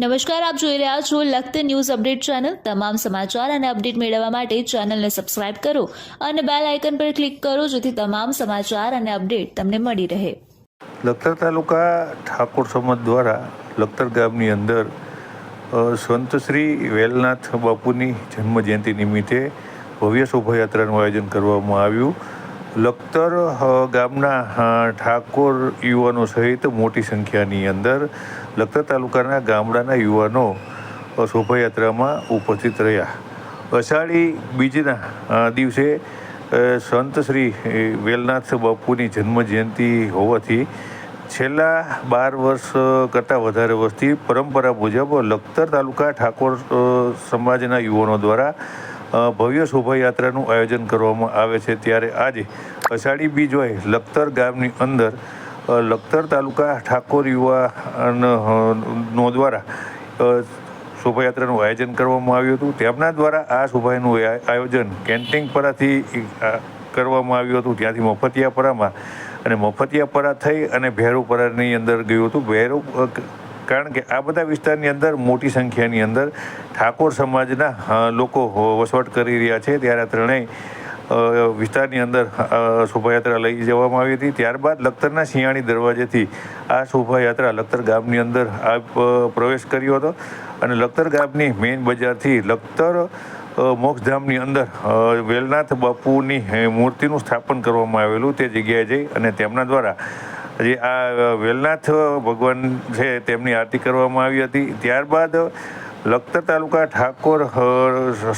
નમસ્કાર, આપ જોઈ રહ્યા છો લખત ન્યૂઝ અપડેટ ચેનલ. તમામ સમાચાર અને અપડેટ મેળવવા માટે ચેનલને સબસ્ક્રાઇબ કરો અને બેલ આઇકન પર ક્લિક કરો જેથી તમામ સમાચાર અને અપડેટ તમને મળી રહે. લખતર તાલુકા ઠાકોર સમાજ દ્વારા લખતર ગામની અંદર સંત શ્રી વેલનાથ બાપુની જન્મજયંતિ નિમિત્તે ભવ્ય શોભાયાત્રાનું આયોજન કરવામાં આવ્યું. લખતર ગામના ઠાકોર યુવાનો સહિત મોટી સંખ્યાની અંદર લખતર તાલુકાના ગામડાના યુવાનો શોભાયાત્રામાં ઉપસ્થિત રહ્યા. અષાઢી બીજના દિવસે સંત શ્રી વેલનાથ બાપુની જન્મ જયંતિ હોવાથી છેલ્લા બાર વર્ષ કરતાં વધારે વર્ષથી પરંપરા મુજબ લખતર તાલુકા ઠાકોર સમાજના યુવાનો દ્વારા ભવ્ય શોભાયાત્રાનું આયોજન કરવામાં આવે છે ત્યારે આજે અષાઢી બીજ લખતર ગામની અંદર લખતર તાલુકા ઠાકોર યુવા નો દ્વારા શોભાયાત્રાનું આયોજન કરવામાં આવ્યું હતું. તેમના દ્વારા આ શોભાનું આયોજન કેન્ટિંગપરાથી કરવામાં આવ્યું હતું. ત્યાંથી મફતિયાપરામાં અને મફતિયાપરા થઈ અને ભેરુપરાની અંદર ગયું હતું. ભેરુ કારણ કે આ બધા વિસ્તારની અંદર મોટી સંખ્યાની અંદર ઠાકોર સમાજના લોકો વસવાટ કરી રહ્યા છે. ત્યારે આ ત્રણેય વિસ્તારની અંદર શોભાયાત્રા લઈ જવામાં આવી હતી. ત્યારબાદ લખતરના શિયાળી દરવાજેથી આ શોભાયાત્રા લખતર ગામની અંદર આ પ્રવેશ કર્યો હતો. અને લખતર ગામની મેઇન બજારથી લખતર મોક્ષધામની અંદર વેલનાથ બાપુની મૂર્તિનું સ્થાપન કરવામાં આવેલું તે જગ્યાએ જઈ અને તેમના દ્વારા જે આ વેલનાથ ભગવાન છે તેમની આરતી કરવામાં આવી હતી. ત્યારબાદ લખતર તાલુકા ઠાકોર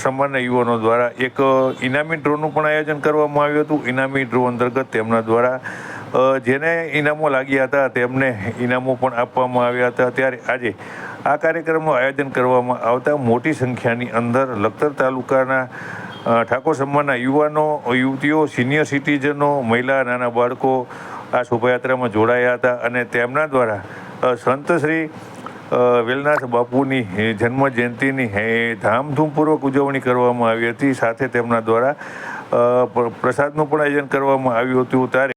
સમાજના યુવાનો દ્વારા એક ઇનામી ડ્રોનું પણ આયોજન કરવામાં આવ્યું હતું. ઇનામી ડ્રો અંતર્ગત તેમના દ્વારા જેને ઇનામો લાગ્યા હતા તેમને ઇનામો પણ આપવામાં આવ્યા હતા. ત્યારે આજે આ કાર્યક્રમનું આયોજન કરવામાં આવતા મોટી સંખ્યાની અંદર લખતર તાલુકાના ઠાકોર સમાજના યુવાનો, યુવતીઓ, સિનિયર સિટીઝનો, મહિલા, નાના બાળકો આ શોભાયાત્રામાં જોડાયા હતા અને તેમના દ્વારા સંતશ્રી સંત શ્રી વેલનાથ બાપુની જન્મ જયંતિની ધામધૂમપૂર્વક ઉજવણી કરવામાં આવી હતી. સાથે તેમના દ્વારા પ્રસાદનું પણ આયોજન કરવામાં આવ્યું હતું. ત્યારે